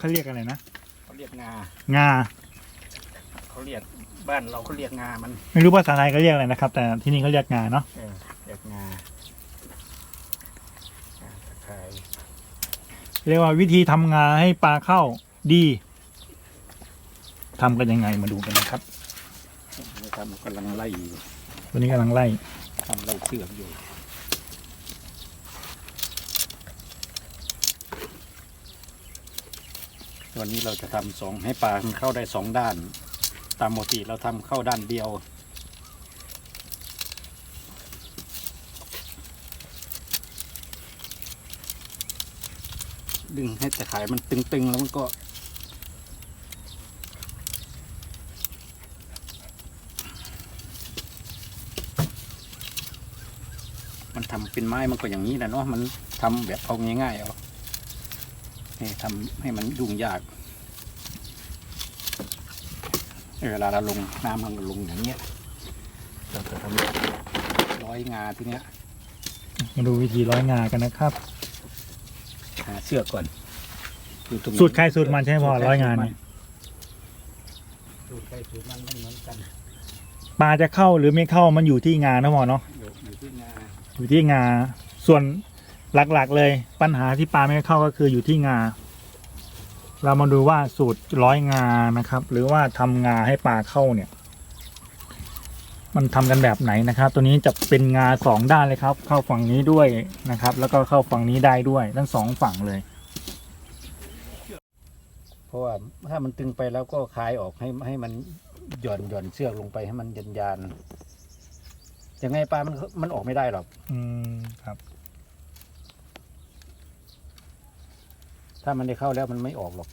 เขาเรียกอะไรนะเขาเรียกงา งา เขาเรียกบ้านเราเขาเรียกงา มันไม่รู้ภาษาไทยเขาเรียกอะไรนะครับ แต่ที่นี่เขาเรียกงาเนาะเออเรียกงาอ่าตะไคร้เรียกว่าวิธีทำงาให้ปลาเข้าดีทำกันยังไงมาดูกันนะครับนี่ทำกำลังไล่อยู่ วันนี้กำลังไล่ทำไล่เสือกอยู่ วันนี้เราจะทำสองให้ปลามันเข้าได้สองด้าน ตามปกติเราทำเข้าด้านเดียว ดึงให้ตะข่ายมันตึงๆ แล้วมันก็มันทำเป็นไม้มันก็อย่างนี้แหละเนาะมันทำแบบเอาง่ายๆเอา นี่ทำให้มันยุ่งยากเวลาเราลงน้ำเราลงอย่างเงี้ยเราจะทำร้อยงาทีเนี้ยมาดูวิธีร้อยงากันนะครับหาเชือกก่อนอยู่ตรงนี้สูตรใครสูตรมันใช่ไหมพอร้อยงานเนี่ยสูตรใครสูตรมันไม่เหมือนกันปลาจะเข้าหรือไม่เข้ามันอยู่ที่งานะพอเนาะอยู่อยู่ที่งาอยู่ที่งาส่วน หลักๆ เลยปัญหาที่ปลาไม่เข้าก็คืออยู่ที่งา เรามาดูว่าสูตรร้อยงานะครับ หรือว่าทำงาให้ปลาเข้าเนี่ย มันทำกันแบบไหนนะครับ ตัวนี้จะเป็นงาสองด้านเลยครับ เข้าฝั่งนี้ด้วยนะครับ แล้วก็เข้าฝั่งนี้ได้ด้วย ทั้งสองฝั่งเลย เพราะว่าถ้ามันตึงไปแล้วก็คลายออกให้ให้มันหย่อนหย่อนเชือกลงไปให้มันยันยานๆยังไงปลามันมันออกไม่ได้หรอก อืมครับ ถ้ามันได้เข้าแล้วมันไม่ออกหรอก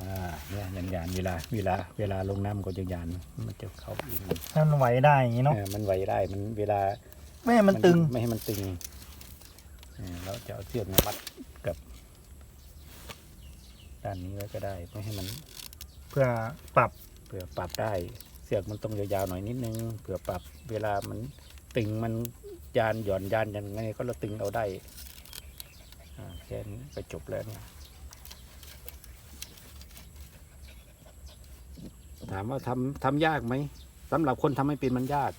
อ่า เนี่ยยันยานๆเวลา เวลา เวลาลงน้ำมันก็ยันยานๆมันจะเข้าอีกมันถ้ามันไหวได้อย่างนี้เนาะเออมันไหวได้ มันเวลาไม่ให้มันตึง ไม่ให้มันตึงเออเราจะเอาเชือกมามัดกับ ด้านนี้ไว้ก็ได้ ไม่ให้มันเพื่อปรับเผื่อปรับได้ เสือกมันต้องยาวๆหน่อยนิดนึงเผื่อปรับ เวลามันตึงมันยานหย่อนยานยังไงก็เราตึงเอาได้อ่าแค่นี้ก็จบแล้วเนี่ยถามว่าทำทำยากไหมสำหรับคนทำไม่เป็นมันยาก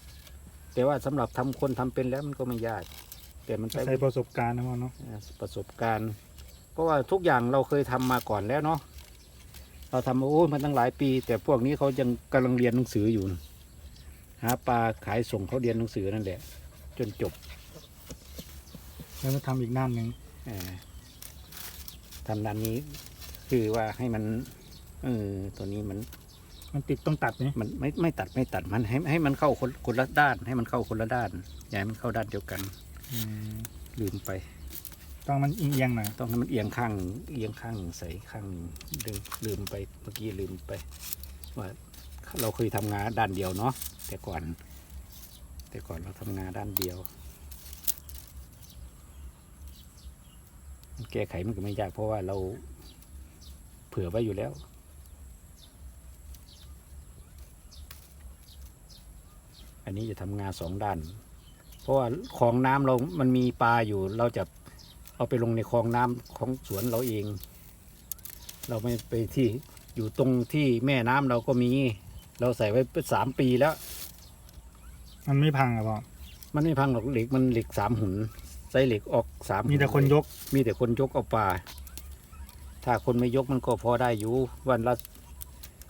แต่ว่าสำหรับทำคนทำเป็นแล้วมันก็ไม่ยาก แต่มันใช้ใช้ประสบการณ์นะพ่อเนาะอ่าประสบการณ์ เพราะว่าทุกอย่างเราเคยทำมาก่อนแล้วเนาะเราทำมาโอ้ยมันตั้งหลายปี แต่พวกนี้เขายังกำลังเรียนหนังสืออยู่นะหาปลาขายส่งเขาเรียนหนังสือนั่นแหละ จนจบ แล้วมาทำอีกด้านหนึ่งเอ่อ ทำด้านนี้ คือว่าให้มันเออตัวนี้มัน มันติดต้องตัดไหมมันไม่ไม่ตัดไม่ตัดมันให้ให้มันเข้าคนคนละด้าน ให้มันเข้าคนละด้านอย่าให้มันเข้าด้านเดียวกันอืมลืมไป ต้องมันเอียงๆหน่อยต้องให้มันเอียงข้างเอียงข้างใส่ข้างลืมลืมไปเมื่อกี้ลืมไป ว่าเราเคยทำงานด้านเดียวเนาะแต่ก่อน แต่ก่อนเราทำงานด้านเดียว แก้ไขมันก็ไม่ยากเพราะว่าเราเผื่อไว้อยู่แล้ว อันนี้จะทำงานสองด้าน เพราะว่าคลองน้ำเรา มันมีปลาอยู่ เราจะเอาไปลงในคลองน้ำของสวนเราเอง เราไม่ไปที่อยู่ตรงที่แม่น้ำเราก็มี เราใส่ไว้สามปีแล้ว มันไม่พังอะพ่อมันไม่พังหรอกเหล็กมันเหล็กสามหุน ใส่เหล็กออกสามมีแต่คนยก มีแต่คนยกเอาปลา ถ้าคนไม่ยกมันก็พอได้อยู่ วันละ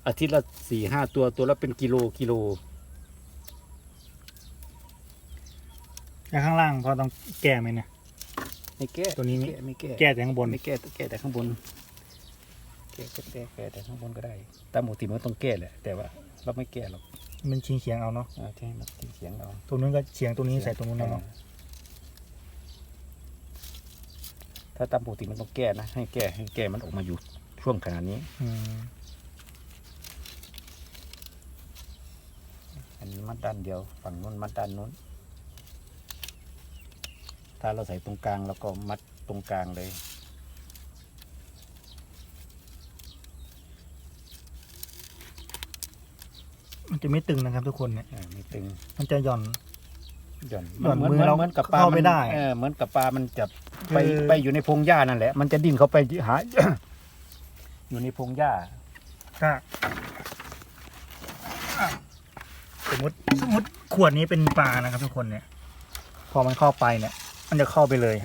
อาทิตย์ละสี่ห้าตัวตัวละเป็นกิโลกิโลแล้วข้างล่างพอต้องแก้ไหมเนี่ย ไม่แก้ตัวนี้ไม่แก้ไม่แก้แก้แต่ข้างบน ไม่แก้แก้แต่ข้างบน แก้แก้แก้แก้แต่ข้างบนก็ได้ ตามปกติมันก็ต้องแก้แหละ แต่ว่าเราไม่แก้หรอก มันชิงเฉียงเอาเนาะอ่าที่ให้มันที่เสียงเราตรงนู้นก็เฉียงตรงนี้ใส่ตรงนู้นเอาเนาะ ถ้าตามปกติมันต้องแก้นะ ให้แก้ให้แก้มันออกมาอยู่ช่วงขนาดนี้อืมอันนี้มัดด้านเดียว ฝั่งนู้นมัดด้านนู้น ถ้าเราใส่ตรงกลางแล้วก็มัดตรงกลางเลยมันจะไม่ตึงนะครับทุกคนเนี่ยอ่าไม่ตึง มันจะหย่อน หย่อนหย่อนเหมือนมือเหมือนเราเหมือนกับปลาเข้าไม่ได้ เออเหมือนกับปลามันจะ ไปคือไปอยู่ในพงหญ้านั่นแหละ มันจะดิ้นเข้าไปหา อยู่ในพงหญ้า ถ้าอะสมมติสมมติขวดนี้เป็นปลานะครับ ทุกคนเนี่ย พอมันเข้าไปเนี่ย มันจะเข้าไปเลย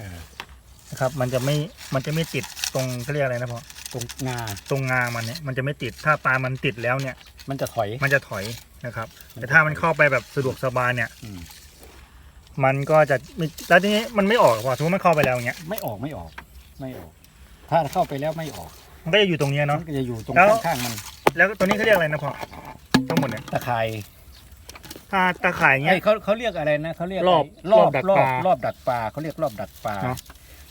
นะครับ มันจะไม่มันจะไม่ติดตรงเขาเรียกอะไรนะพ่อตรงงาตรงงามันเนี่ยมันจะไม่ติดถ้าปลามันติดแล้วเนี่ย มันจะถอย มันจะถอยนะครับ แต่ถ้ามันเข้าไปแบบสะดวกสบายเนี่ย อืม มันก็จะไม่แล้วทีนี้มันไม่ออกพอสมมติมันเข้าไปแล้วอย่างเงี้ยไม่ออกไม่ออก ไม่ออก ถ้าเข้าไปแล้วไม่ออก มันก็จะอยู่ตรงเนี้ยมัเนาะ นก็จะอยู่ตรงแล้ว ข้างๆมันแล้วตัวนี้เขาเรียกอะไรนะพ่อทั้งหมดเนี่ยตะข่ายถ้าตาข่ายเงี้ไอ้ยเขาเขาเรียกอะไรนะเขาเรียกรอบรอบรอบดักรอปบลารอบดักปลาเขาเรียกรอบดักปลาเนาะ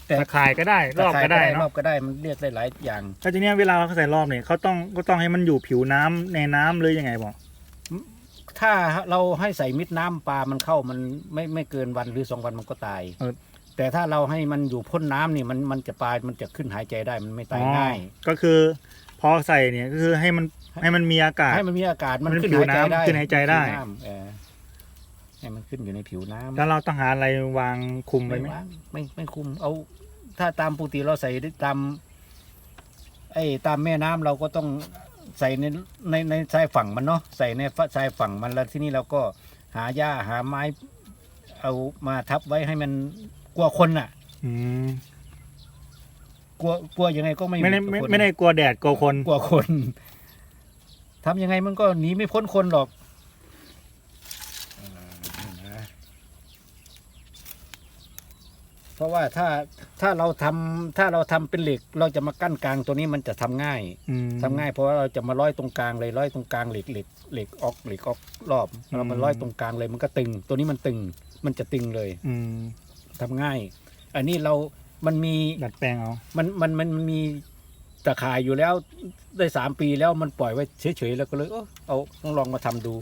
แต่ตาข่ายก็ได้รอบตะข่ายก็ได้รอเนาะบก็ได้มันเรียกได้หลายอย่าง แล้วทีเนี้ยเวลาเขาใส่รอบเนี่ยเขาต้องก็ต้องให้มันอยู่ผิวน้ำในน้ำหรือยังไงบอก ถ้าเราให้ใส่มิดน้ำปลามันเข้ามันไม่ไม่เกินวันหรือสองวันมันก็ตายเออ แต่ถ้าเราให้มันอยู่พ้นน้ำนี่มันมันจะปลามันจะขึ้นหายใจได้มันไม่ตายง่ายอ๋อก็คือพอใส่เนี่ยก็คือให้มันให้มันมีอากาศ ให้มันมีอากาศมันมันขึ้นผิวหายใจน้ำได้ขึ้นหายใจได้ ผิวน้ำเออให้มันขึ้นอยู่ในผิวน้ำแล้วเราต้องหาอะไรวางคุมไว้ไหม วางไม่ไม่คุม เอา ถ้าตามปกติเราใส่ได้ตามไอ้ตามแม่น้ำเราก็ต้อง ใส่ในในในชายฝั่งมันเนาะใส่ในชายฝั่งมันแล้วที่นี่เราก็หาหญ้าหาไม้ เอามาทับไว้ให้มันกลัวคนน่ะ อืมกลัวกลัวยังไงก็ไม่ไม่ได้กลัวไม่คนไม่ได้กลัวแดดกลัวคน กลัวคนทำยังไงมันก็หนีไม่พ้นคนหรอกเออนะ เพราะว่าถ้าถ้าเราทำถ้าเราทำเป็นเหล็ก เราจะมากั้นกลางตัวนี้มันจะทำง่ายอืม ทำง่ายเพราะว่าเราจะมาร้อยตรงกลางเลยร้อยตรงกลางเหล็กเหล็กเหล็กออกเหล็กออกรอบอืมเรามาร้อยตรงกลางเลยมันก็ตึง ตัวนี้มันตึงมันจะตึงเลยอืมทำง่าย อันนี้เรา มันมี ดัดแปลงเอา มันมันมันมันมีตะข่ายอยู่แล้วได้สามปีแล้วมันปล่อยไว้เฉยๆแล้วก็เลยเออเอาต้องลองมาทำดู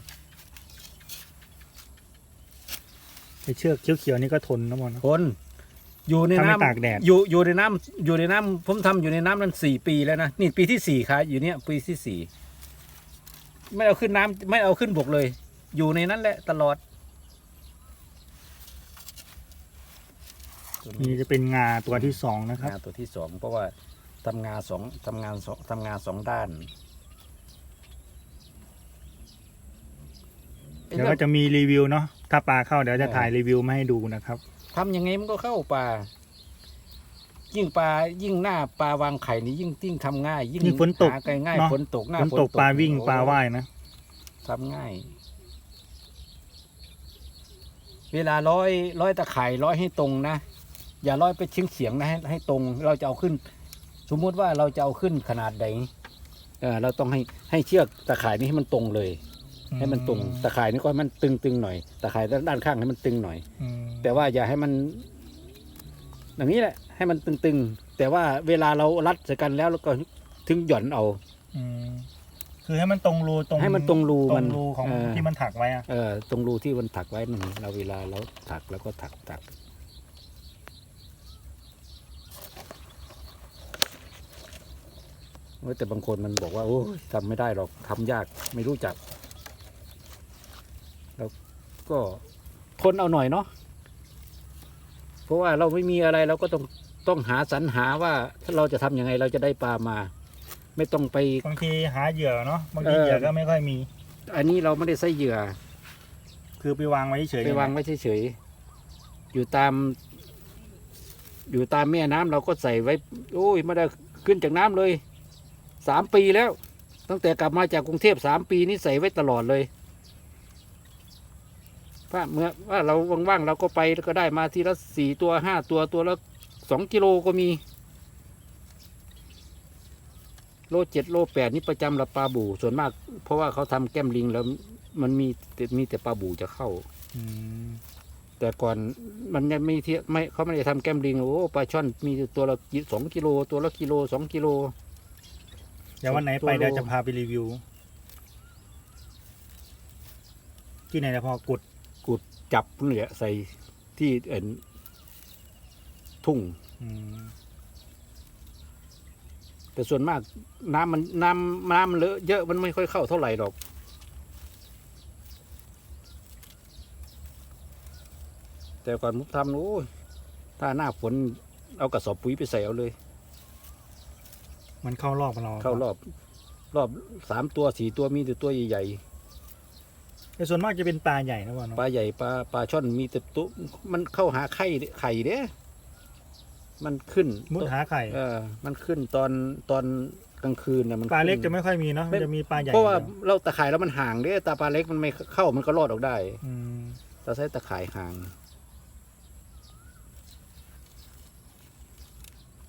ไอเชือกเขียวๆนี่ก็ทนนะมอนนะ คน อยู่ในถ้าไม่น้ำตากแดด อยู่อยู่ในน้ำอยู่ในน้ำผมทำอยู่ในน้ำนั้นสี่ปีแล้วนะนี่ปีที่สี่ครับอยู่เนี้ยปีที่สี่ไม่เอาขึ้นน้ำไม่เอาขึ้นบกเลย อยู่ในนั้นแหละตลอดนี่จะเป็นงาตัวที่สองนะครับ งานตัวที่สองเพราะว่าทำงานสองทำงานสองทำงานสองด้าน เดี๋ยวก็จะมีรีวิวเนาะถ้าปลาเข้าเดี๋ยวจะถ่ายรีวิวมาให้ดูนะครับ ทำยังไงมันก็เข้าปลายิ่งปลายิ่งหน้าปลาวางไข่นี่ยิ่งยิ่งทำง่าย ยิ่งยิ่งฝนตกหาไกลง่ายเนอะ ฝนตกหน้าฝนตกปลาวิ่งโอ้ปลาว่ายนะ ทำง่าย เวลาร้อยร้อยตะไคร่ร้อยให้ตรงนะอย่าร้อยไปเฉียงเฉียงๆนะให้ให้ตรง เราจะเอาขึ้น สมมุติว่าเราจะเอาขึ้นขนาดใดเออเราต้องให้ให้เชือกตะข่ายนี้ให้มันตรงเลย ให้มันตรงตะข่ายนี้ก็ให้มันตึงๆหน่อยตะข่ายด้านข้างให้มันตึงหน่อย อืมแต่ว่าอย่าให้มัน อย่างนี้แหละ ให้มันตึงๆ แต่ว่าเวลาเรารัดใส่กันแล้วเราก็ถึงหย่อนเอา อืมคือให้มันตรงรูตรงให้มันตรงรูตรมังนรูของเออ ที่มันถักไว้อะเออตรงรูที่มันถักไว้มันเราเวลาเราถักแล้วก็ถักถักเว้ยแต่บางคนมันบอกว่าโอ้ยทำไม่ได้หรอกทำยากไม่รู้จักแล้ว ก็ทนเอาหน่อยเนาะเพราะว่าเราไม่มีอะไรเราก็ต้องต้องหาสรรหาว่าถ้าเราจะทำยังไงเราจะได้ปลามา ไม่ต้องไปบางทีหาเหยื่อเนาะบางทีเออเหยื่อก็ไม่ค่อยมี อันนี้เราไม่ได้ใส่เหยื่อ คือไปวางไว้เฉยๆไปวางไว้เฉยๆอยู่ตาม อยู่ตามแม่น้ำเราก็ใส่ไว้ โอ้ยไม่ได้ขึ้นจากน้ำเลยสามปีแล้ว ตั้งแต่กลับมาจากกรุงเทพสามปีนี้ใส่ไว้ตลอดเลย ถ้าเมื่อว่าเราว่างๆเราก็ไปแล้วก็ได้มาทีละสี่ตัวห้าตัวตัวละสองกิโลก็มี โลเจ็ดโลแปดนี่ประจำละปลาบูส่วนมาก เพราะว่าเขาทำแก้มลิงแล้วมันมีแต่มีแต่ปลาบูจะเข้าอืมแต่ก่อนมันยังไม่เทียไม่เขาไม่ได้ทำแก้มลิงโอ้ปลาช่อนมีตัวละกิสองกิโลตัวละกิโลสองกิโลเดี๋ยววันไหนตัวไปโลเดี๋ยวจะพาไปรีวิว ที่ไหนนะพ่อกุดกุด จับเหลือใส่ที่เอ็นทุ่ง อืมแต่ส่วนมากน้ำมันน้ำน้ำมันเลอะเยอะมันไม่ค่อยเข้าเท่าไหร่หรอก แต่ก่อนผมทำโอ้ยถ้าหน้าฝนเอากระสอบปุ๋ยไปใส่เอาเลย มันเข้ารอบเราเข้ารอบ รอบสามตัวสี่ตัวมีแต่ตัวใหญ่ แต่ส่วนมากจะเป็นปลาใหญ่นะพ่อๆเนาะปลาใหญ่ปลาปลาช่อนมีแต่ตัวมันเข้าหาไข่ไข่เด้มันขึ้นมุดหาไข่เออมันขึ้นตอนตอนกลางคืนนะมันปลาเล็กขึ้นจะไม่ค่อยมีเนาะมันจะมีปลาใหญ่เพราะว่าอยู่เราตะข่ายแล้วมันห่างเด้ตาปลาเล็กมันไม่เข้ามันก็รอดออกได้อืมเราใช้ตะข่ายห่าง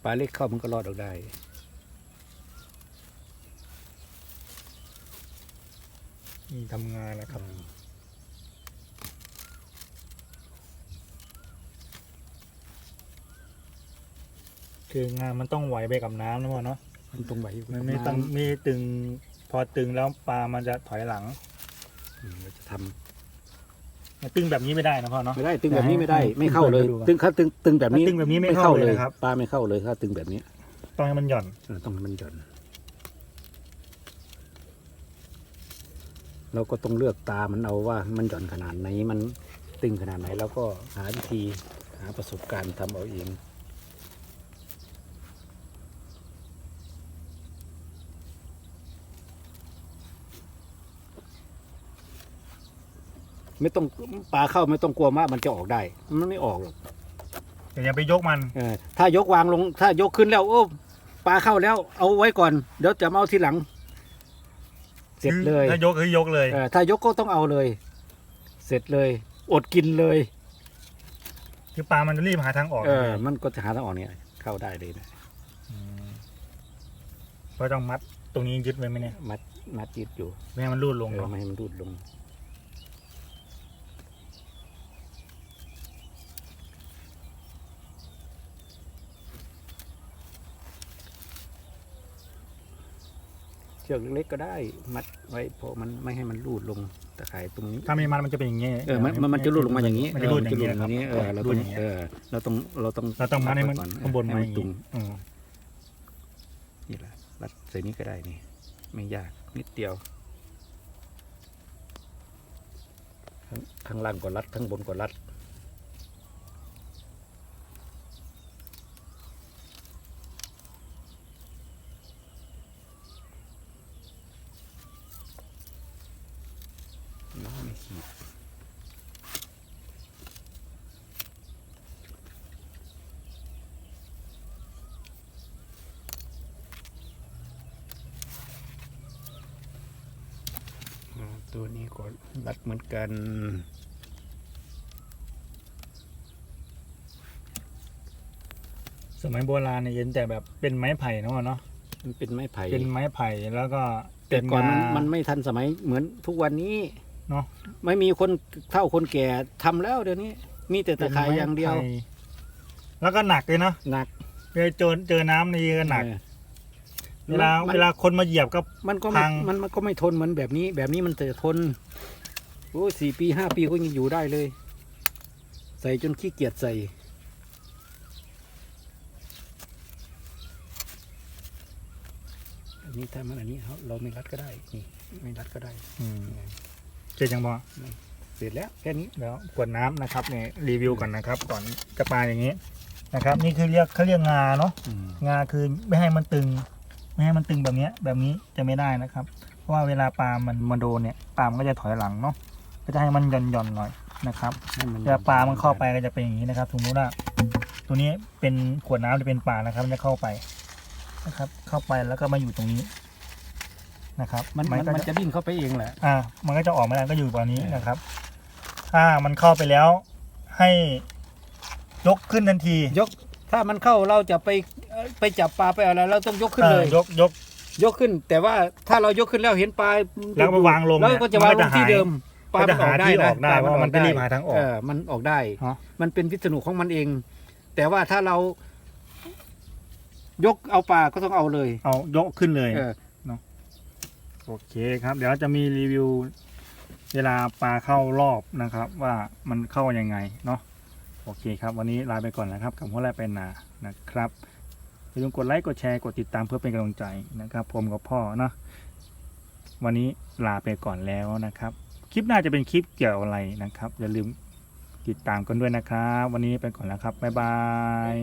ปลาเล็กเข้ามันก็รอดออกได้ นี่ ทำงานแล้วครับ คืองานมันต้องไหวไปกับน้ำนะพ่อเนาะมันตรงไหวมันไม่ต้องไม่ตึง พอตึงแล้วปลามันจะถอยหลังอืมเราจะทำมันตึงแบบนี้ไม่ได้นะพ่อเนาะ ไม่ได้ตึงแบบนี้ไม่ได้ให้ไม่เข้าเลยให้ดูก่อนตึงถ้าตึงตึงแบบนี้ถ้าตึงแบบนี้ไม่เข้าเลยนะครับ ปลาไม่เข้าเลยถ้าตึงแบบนี้ต้องให้มันหย่อน เออต้องให้มันหย่อน เราก็ต้องเลือกตามันเอาว่ามันหย่อนขนาดไหนมันตึงขนาดไหนแล้วก็หาวิธีหาประสบการณ์ทำเอาเองไม่ต้องปลาเข้าไม่ต้องกลัวว่ามันจะออกได้ มันไม่ออกหรอกแต่อย่าไปยกมันเออถ้ายกวางลง ถ้ายกขึ้นแล้วโอ้ปลาเข้าแล้วเอาไว้ก่อน เดี๋ยวจะมาเอาทีหลังเสร็จเลยถ้ายกคือยกเลยเออถ้ายกก็ต้องเอาเลย เสร็จเลย อดกินเลย คือปลามันจะรีบหาทางออกเออ มันก็จะหาทางออกเนี่ยเข้าได้เลยนะมเพราะต้องมัดตรงนี้ยึดไว้ไหมเนี่ยมัดมัดยึดอยู่ ไม่ให้มันรูดลงเออเนาะไม่ให้มันรูดลง เชือกเล็กๆก็ได้ มัดไว้เพราะมันไม่ให้มันรูดลงตะข่ายตรงนี้ ถ้าไม่มัดมันจะเป็นอย่างงี้เออมันมันมันจะรูดลงมาอย่างนี้มันจะรูดอย่างนี้นี้ครับเออเรารูต้ดองอย่างนี้เออเราต้องเราต้องเราต้องมัดให้มันก่อข้างบนให้มามัอย่างตรงี้งอืมนี่แหละรัดใส่นี้ก็ได้นี่ ไม่ยากนิดเดียวข้างข้างล่างก็รัดข้างบนก็รัด ไม่ขีดอ่า ตัวนี้ก็รัดเหมือนกัน สมัยโบราณเนี่ยเห็นแต่แบบเป็นไม้ไผ่เนาะเนาะมันเป็นไม้ไผ่เป็นไม้ไผ่แล้วก็แต่ก่อนมันเป็มันไม่ทันสมัยเหมือนทุกวันนี้เนาะไม่มีคนเท่าคนแก่ทำแล้วเดี๋ยวนี้ มีแต่ตะข่ายอย่างเดียวป็นไม้ไผ่แล้วก็หนักเลยเนาะหนักเวลาเจอเจอน้ำนี่ก็หนักออ เวลามัน เวลาคนมาเหยียบก็ มันก็พัไม่งมันมันก็ไม่ทนเหมือนแบบนี้ แบบนี้มันจะทนโอ้ยสี่ปีห้าปีก็ยังอยู่ได้เลย ใส่จนขี้เกียจใส่ อันนี้ถ้ามันอันนี้เราเราไม่รัดก็ได้นี่ไม่รัดก็ได้ อืมเจ็ดยังพอเสร็จแล้วแค่นี้ แล้วกวดน้ำนะครับเนี่ยรีวิวก่อนนะครับ ก่อนจะปลาอย่างนี้นะครับ นี่คือเรียกเขาเรียกงาเนาะงาคือไม่ให้มันตึง ไม่ให้มันตึงแบบเนี้ยแบบนี้จะไม่ได้นะครับ เพราะว่าเวลาปลามันมาโดนเนี่ยปลามันก็จะถอยหลังเนาะก็จะให้มันหย่อนหย่อนๆหน่อยนะครับให้มันเวลาปลามันเข้าไปก็จะเป็นอย่างนี้นะครับสมมติว่าตัวนี้เป็นขวดน้ำจะเป็นปลานะครับมันจะเข้าไปนะครับ เข้าไปแล้วก็มาอยู่ตรงนี้นะครับ มันมันก็มันจะจะดิ้นเข้าไปเองแหละอ่า มันก็จะออกไม่ได้ก็อยู่ตอนนี้เออนะครับ ถ้ามันเข้าไปแล้วให้ยกขึ้นทันที ยก ถ้ามันเข้าเราจะไปเอ่อไปจับปลาไปอะไรเราต้องยกขึ้นเลยออยกยกยกขึ้น แต่ว่าถ้าเรายกขึ้นแล้วเห็นปลาแล้วก็ไปวางลงแล้วเนี่ยก็จะวางมันลก็งจะที่หายเดิมปลามันจะหาที่ออกได้ปลเพราะมันไม่รีบหาทางออกเออมันออกได้ฮะมันเป็นวิษณุของมันเอง แต่ว่าถ้าเรายกเอาปลาก็ต้องเอาเลย เอายกขึ้นเลยเออโอเคครับ เดี๋ยวเราจะมีรีวิว เวลาปลาเข้ารอบนะครับ ว่ามันเข้ายังไงเนาะ โอเคครับ วันนี้ลาไปก่อนนะครับกับหัวแรกเป็นนานะครับอย่าลืมกดไลค์กดแชร์กดติดตามเพื่อเป็นกำลังใจนะครับ ผมกับพ่อเนาะวันนี้ลาไปก่อนแล้วนะครับ คลิปหน้าจะเป็นคลิปเกี่ยวอะไรนะครับ อย่าลืมติดตามกันด้วยนะครับ วันนี้ไปก่อนแล้วครับบ๊ายบาย